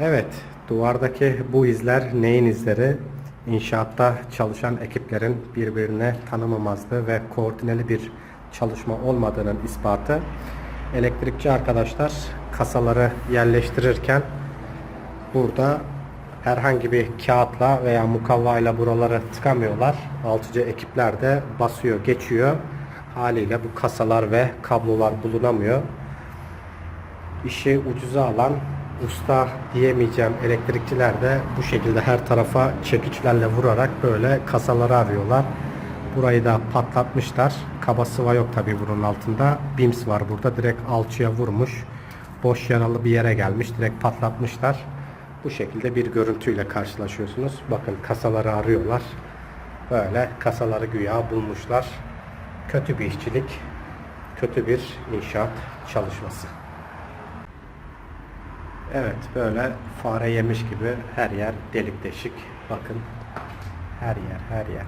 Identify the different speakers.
Speaker 1: Evet, duvardaki bu izler neyin izleri? İnşaatta çalışan ekiplerin birbirine tanımamazlığı ve koordineli bir çalışma olmadığının ispatı. Elektrikçi arkadaşlar kasaları yerleştirirken burada herhangi bir kağıtla veya mukavvayla buraları tıkamıyorlar. Altıcı ekipler de basıyor, geçiyor. Haliyle bu kasalar ve kablolar bulunamıyor işi ucuza alan usta diyemeyeceğim elektrikçiler de bu şekilde her tarafa çekiçlerle vurarak böyle kasaları arıyorlar. Burayı da patlatmışlar. Kaba sıva yok tabi bunun altında. Bims var burada. Direkt alçıya vurmuş. Boş yaralı bir yere gelmiş. Direkt patlatmışlar. Bu şekilde bir görüntüyle karşılaşıyorsunuz. Bakın kasaları arıyorlar. Böyle kasaları güya bulmuşlar. Kötü bir işçilik. Kötü bir inşaat çalışması. Evet böyle fare yemiş gibi her yer delik deşik. Bakın her yer her yer.